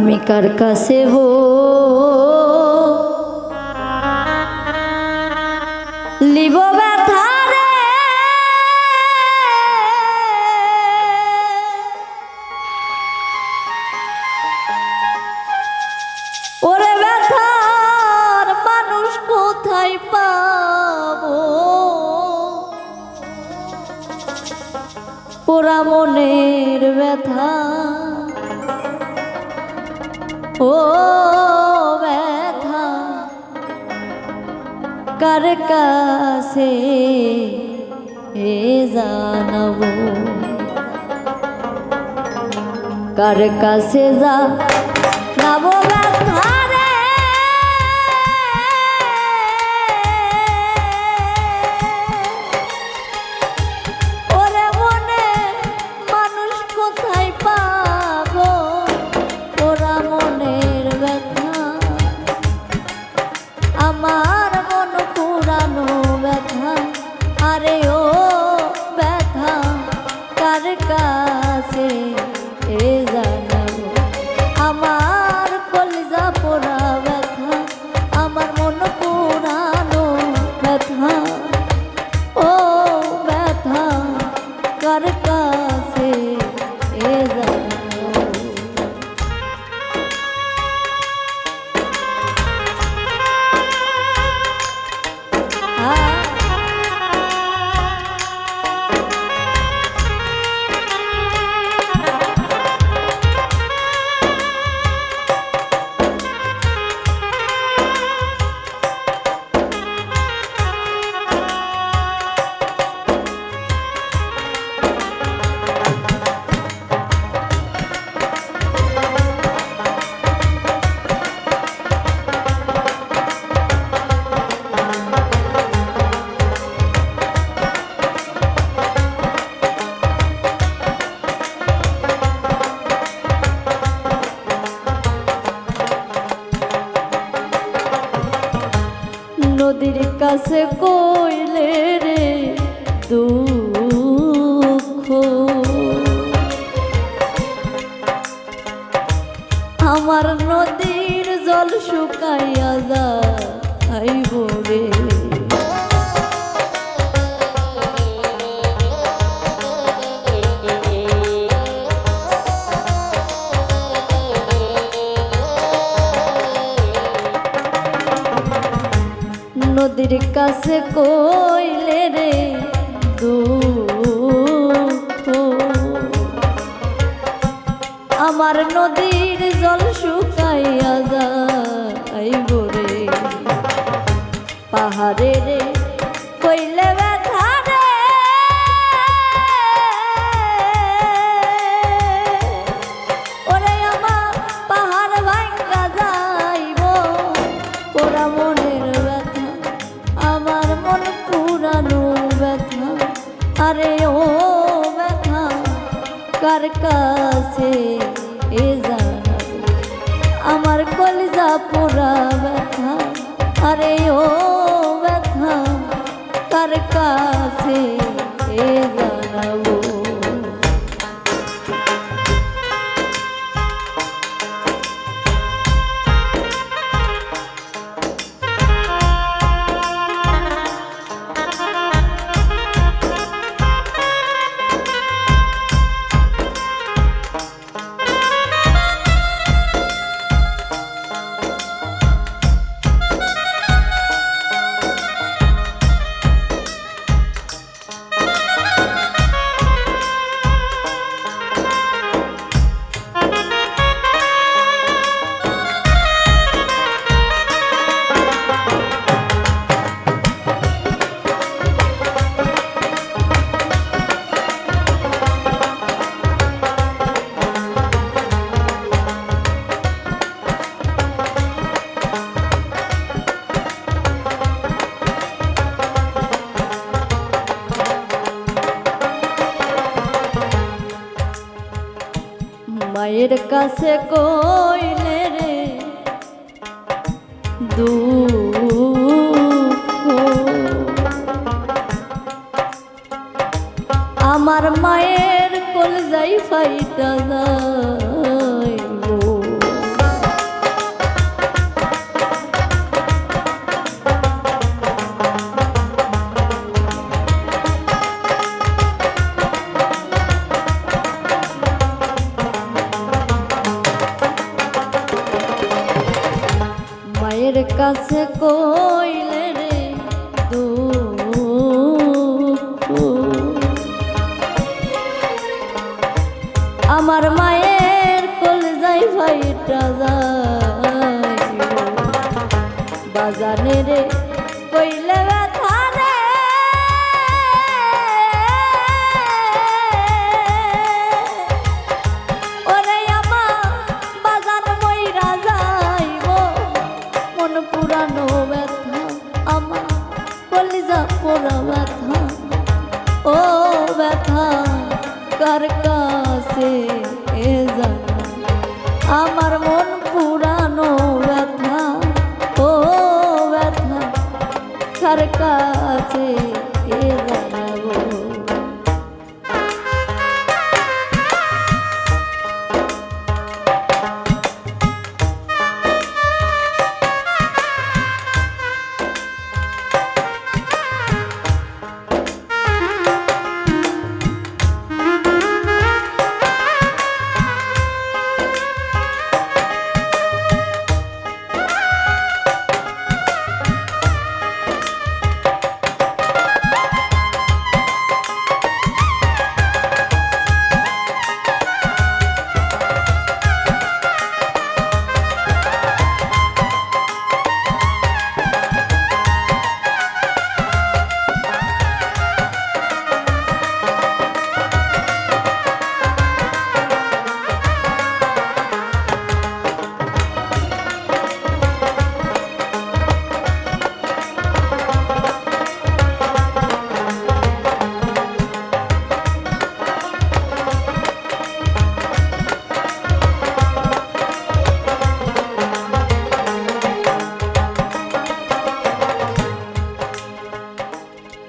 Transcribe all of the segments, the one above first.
আমি কার কাছে হো ও ব্যথা কার কাছে এ জানাব? কার কাছে যা কাছে কইলে রে দুঃখ। আমার নদীর জল শুকাইয়া যাইব রে। নদীর কাছে কইলে রে দুঃখ। আমার নদীর জল শুকাইয়া যাইব রে। পাহাড়ে রে কার কাছে এ আমার কলিজা পোড়া ব্যথা আরে ও ব্যথা কার কাছে এ জানাব মায়ের কাছে কইলে রে দু আমার মায়ের কোল যাই ফাইটা যাইব তার কাছে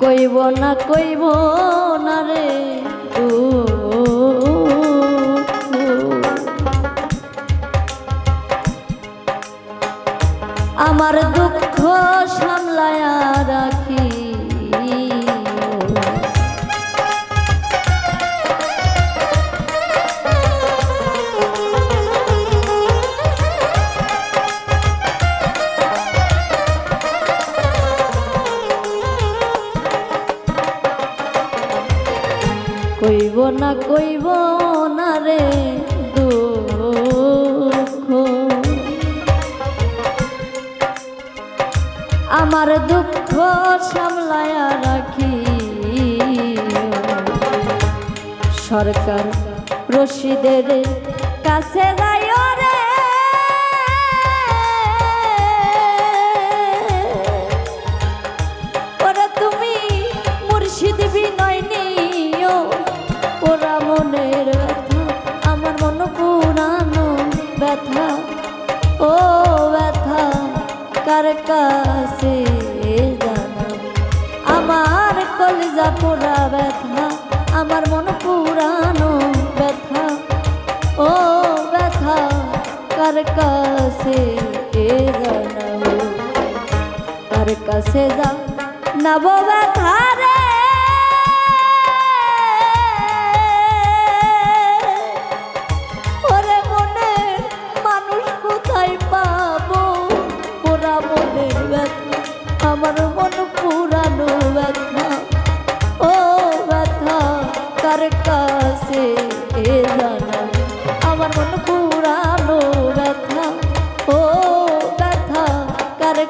কইব না কইব না রে আমার দুঃখ সা কথা কইব না রে দুঃখ। আমার দুঃখ সামলায়া রাখি সরকার রশিদের কাছে যায় পোড়া ব্যথা, আমার মন পুরানো ব্যথা। ও ব্যথা, কার কাছে এ জানাব? কার কাছে জানাব ব্যথা রে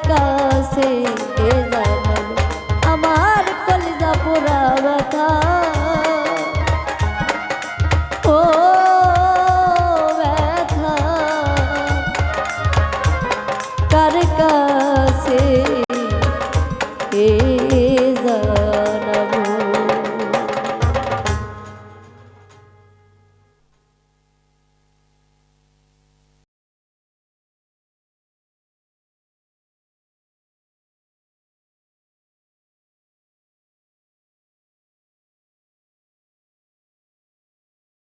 কাছে